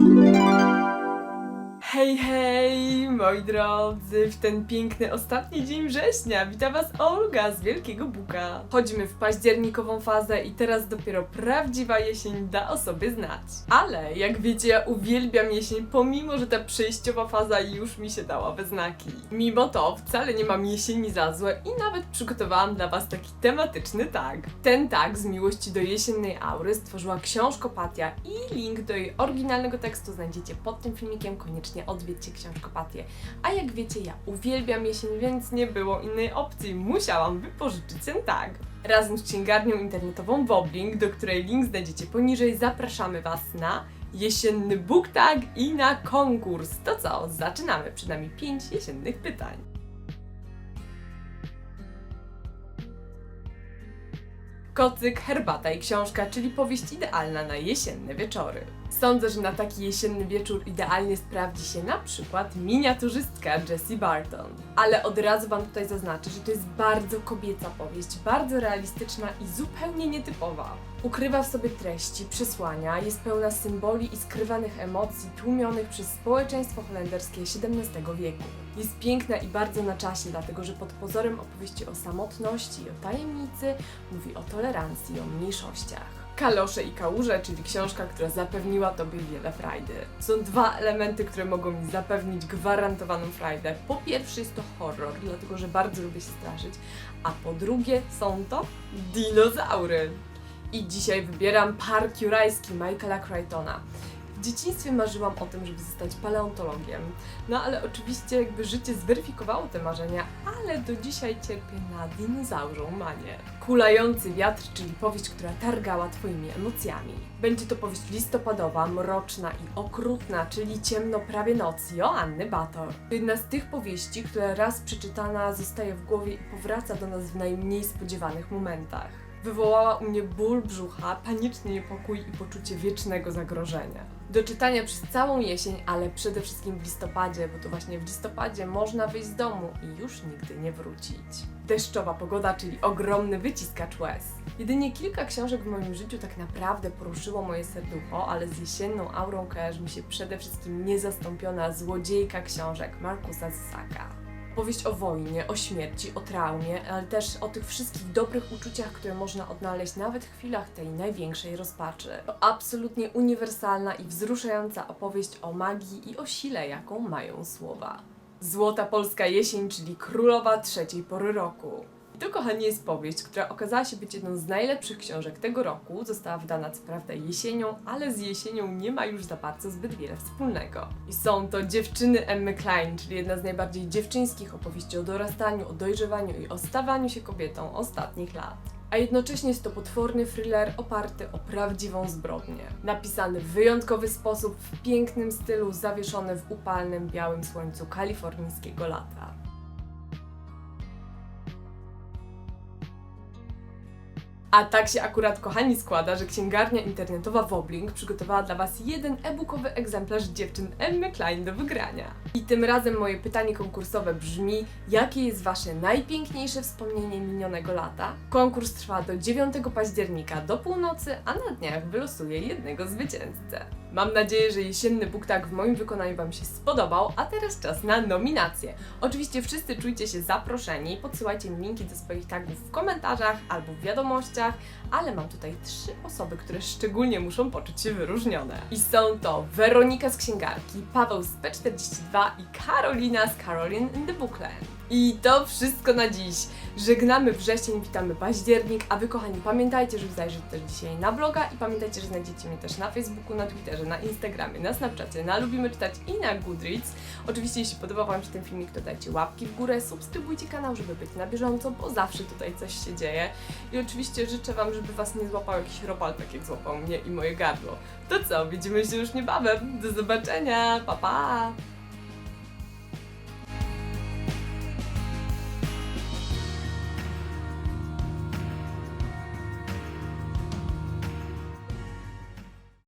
Thank you. Hej, hej, moi drodzy, w ten piękny ostatni dzień września wita Was Olga z Wielkiego Buka. Chodzimy w październikową fazę i teraz dopiero prawdziwa jesień da o sobie znać. Ale jak wiecie, ja uwielbiam jesień, pomimo że ta przejściowa faza już mi się dała we znaki. Mimo to wcale nie mam jesieni za złe i nawet przygotowałam dla Was taki tematyczny tag. Ten tag z miłości do jesiennej aury stworzyła książkopatia i link do jej oryginalnego tekstu znajdziecie pod tym filmikiem, koniecznie odwiedźcie książkopatię. A jak wiecie, ja uwielbiam jesień, więc nie było innej opcji, musiałam wypożyczyć ten tag. Razem z księgarnią internetową Woblink, do której link znajdziecie poniżej, zapraszamy Was na jesienny book tag i na konkurs. To co, zaczynamy. Przed nami 5 jesiennych pytań. Kocyk, herbata i książka, czyli powieść idealna na jesienne wieczory. Sądzę, że na taki jesienny wieczór idealnie sprawdzi się na przykład miniaturzystka Jessie Barton. Ale od razu Wam tutaj zaznaczę, że to jest bardzo kobieca powieść, bardzo realistyczna i zupełnie nietypowa. Ukrywa w sobie treści, przesłania, jest pełna symboli i skrywanych emocji tłumionych przez społeczeństwo holenderskie XVII wieku. Jest piękna i bardzo na czasie, dlatego że pod pozorem opowieści o samotności i o tajemnicy mówi o tolerancji o mniejszościach. Kalosze i kałuże, czyli książka, która zapewniła Tobie wiele frajdy. Są dwa elementy, które mogą mi zapewnić gwarantowaną frajdę. Po pierwsze jest to horror, dlatego że bardzo lubię się straszyć, a po drugie są to dinozaury. I dzisiaj wybieram Park Jurajski Michaela Crichtona. W dzieciństwie marzyłam o tym, żeby zostać paleontologiem. No ale oczywiście jakby życie zweryfikowało te marzenia, ale do dzisiaj cierpię na dinozaurzą manię. Kulający wiatr, czyli powieść, która targała Twoimi emocjami. Będzie to powieść listopadowa, mroczna i okrutna, czyli ciemno prawie noc Joanny Bator. To jedna z tych powieści, która raz przeczytana zostaje w głowie i powraca do nas w najmniej spodziewanych momentach. Wywołała u mnie ból brzucha, paniczny niepokój i poczucie wiecznego zagrożenia. Do czytania przez całą jesień, ale przede wszystkim w listopadzie, bo to właśnie w listopadzie można wyjść z domu i już nigdy nie wrócić. Deszczowa pogoda, czyli ogromny wyciskacz łez. Jedynie kilka książek w moim życiu tak naprawdę poruszyło moje serducho, ale z jesienną aurą kojarzy mi się przede wszystkim niezastąpiona złodziejka książek Markusa Zysaka. Powieść o wojnie, o śmierci, o traumie, ale też o tych wszystkich dobrych uczuciach, które można odnaleźć nawet w chwilach tej największej rozpaczy. To absolutnie uniwersalna i wzruszająca opowieść o magii i o sile, jaką mają słowa. Złota polska jesień, czyli królowa trzeciej pory roku. To, kochani, jest powieść, która okazała się być jedną z najlepszych książek tego roku. Została wydana co prawda jesienią, ale z jesienią nie ma już za bardzo zbyt wiele wspólnego. I są to Dziewczyny Emmy Klein, czyli jedna z najbardziej dziewczyńskich opowieści o dorastaniu, o dojrzewaniu i o stawaniu się kobietą ostatnich lat. A jednocześnie jest to potworny thriller oparty o prawdziwą zbrodnię. Napisany w wyjątkowy sposób, w pięknym stylu, zawieszony w upalnym białym słońcu kalifornijskiego lata. A tak się akurat, kochani, składa, że księgarnia internetowa Woblink przygotowała dla Was jeden e-bookowy egzemplarz dziewczyn Emmy Klein do wygrania. I tym razem moje pytanie konkursowe brzmi: jakie jest Wasze najpiękniejsze wspomnienie minionego lata? Konkurs trwa do 9 października do północy, a na dniach wylosuję jednego zwycięzcę. Mam nadzieję, że jesienny buktak w moim wykonaniu Wam się spodobał, a teraz czas na nominacje. Oczywiście wszyscy czujcie się zaproszeni, podsyłajcie mi linki do swoich tagów w komentarzach albo w wiadomościach, ale mam tutaj trzy osoby, które szczególnie muszą poczuć się wyróżnione. I są to Weronika z Księgarki, Paweł z P42 i Karolina z Caroline in the Bookland. I to wszystko na dziś. Żegnamy wrzesień, witamy październik, a wy kochani pamiętajcie, żeby zajrzeć też dzisiaj na bloga i pamiętajcie, że znajdziecie mnie też na Facebooku, na Twitterze, na Instagramie, na Snapchacie, na Lubimy Czytać i na Goodreads. Oczywiście jeśli podobał Wam się ten filmik, to dajcie łapki w górę, subskrybujcie kanał, żeby być na bieżąco, bo zawsze tutaj coś się dzieje. I oczywiście życzę Wam, żeby Was nie złapał jakiś robal, tak jak złapał mnie i moje gardło. To co, widzimy się już niebawem. Do zobaczenia, pa pa!